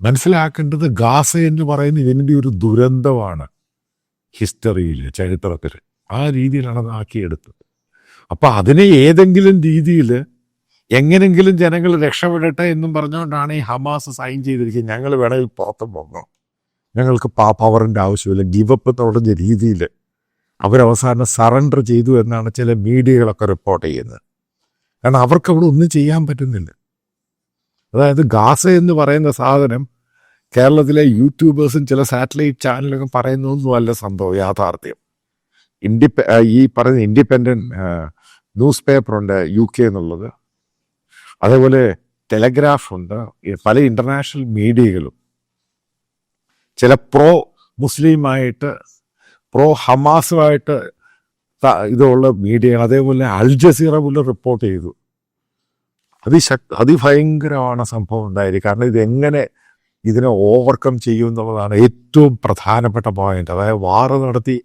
മനസ്സിലാക്കേണ്ടത് ഗാസ എന്ന് പറയുന്ന ഇതിന്റെ ഒരു ദുരന്തമാണ് ഹിസ്റ്ററിയിൽ ചരിത്രത്തിൽ. ആ രീതിയിലാണ് അത് ആക്കിയെടുത്തത്. അപ്പോൾ അതിനെ ഏതെങ്കിലും രീതിയിൽ എങ്ങനെങ്കിലും ജനങ്ങൾ രക്ഷപ്പെടട്ടെ എന്നും പറഞ്ഞുകൊണ്ടാണ് ഈ ഹമാസ് സൈൻ ചെയ്തിരിക്കുന്നത്. ഞങ്ങൾ വേണമെങ്കിൽ പുറത്ത് പോകണം ഞങ്ങൾക്ക് പാ പവറിന്റെ ആവശ്യമില്ല. ഗിവപ്പ് തുടങ്ങിയ രീതിയിൽ അവരവസാനം സറണ്ടർ ചെയ്തു എന്നാണ് ചില മീഡിയകളൊക്കെ റിപ്പോർട്ട് ചെയ്യുന്നത്. കാരണം അവർക്ക് അവിടെ ഒന്നും ചെയ്യാൻ പറ്റുന്നില്ല. അതായത് ഗാസ എന്ന് പറയുന്ന സാധനം കേരളത്തിലെ യൂട്യൂബേഴ്സും ചില സാറ്റലൈറ്റ് ചാനലൊക്കെ പറയുന്നതൊന്നും അല്ല സംഭവം യാഥാർത്ഥ്യം. ഇൻഡിപെ ഈ പറയുന്ന ഇൻഡിപെൻഡന്റ് ന്യൂസ് പേപ്പറുണ്ട് യു കെ എന്നുള്ളത്. അതേപോലെ ടെലഗ്രാഫ് ഉണ്ട് പല ഇന്റർനാഷണൽ മീഡിയകളും ചില പ്രോ മുസ്ലിമായിട്ട് പ്രോ ഹമാസുമായിട്ട് ഇതുള്ള മീഡിയ അതേപോലെ അൽ ജസീറ പോലും റിപ്പോർട്ട് ചെയ്തു. അതിശക് അതിഭയങ്കരമാണ് സംഭവം ഉണ്ടായിരിക്കും കാരണം ഇതെങ്ങനെ ഇതിനെ ഓവർകം ചെയ്യും എന്നുള്ളതാണ് ഏറ്റവും പ്രധാനപ്പെട്ട പോയിന്റ് അതായത് വാറ് നടത്തി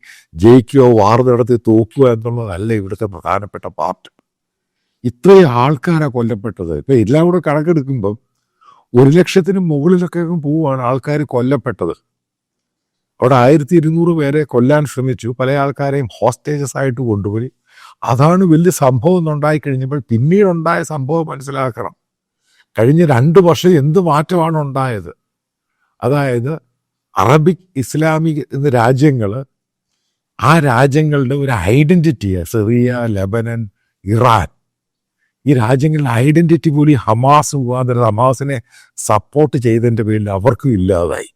ജയിക്കുകയോ വാറ് നടത്തി തോക്കുക എന്നുള്ളതല്ല ഇവിടുത്തെ പ്രധാനപ്പെട്ട പാർട്ട് ഇത്രയും ആൾക്കാരാണ് കൊല്ലപ്പെട്ടത്. ഇപ്പം എല്ലാം കൂടെ കണക്കെടുക്കുമ്പം ഒരു ലക്ഷത്തിന് മുകളിലൊക്കെ പോവുകയാണ് ആൾക്കാർ കൊല്ലപ്പെട്ടത്. അവിടെ ആയിരത്തി ഇരുന്നൂറ് പേരെ കൊല്ലാൻ ശ്രമിച്ചു. പല ആൾക്കാരെയും ഹോസ്റ്റേജസ് ആയിട്ട് കൊണ്ടുപോയി. അതാണ് വലിയ സംഭവം ഉണ്ടായി കഴിഞ്ഞപ്പോൾ പിന്നീടുണ്ടായ സംഭവം മനസ്സിലാക്കണം. കഴിഞ്ഞ രണ്ട് വർഷം എന്ത് മാറ്റമാണ് ഉണ്ടായത്? അതായത് അറബിക് ഇസ്ലാമിക് എന്ന രാജ്യങ്ങൾ ആ രാജ്യങ്ങളുടെ ഒരു ഐഡന്റിറ്റിയാണ് സിറിയ ലെബനൻ ഇറാൻ ഈ രാജ്യങ്ങളുടെ ഐഡന്റിറ്റി പോലും ഹമാസ് മുഖാന്തരം ഹമാസിനെ സപ്പോർട്ട് ചെയ്തതിന്റെ പേരിൽ അവർക്കും ഇല്ലാതായി.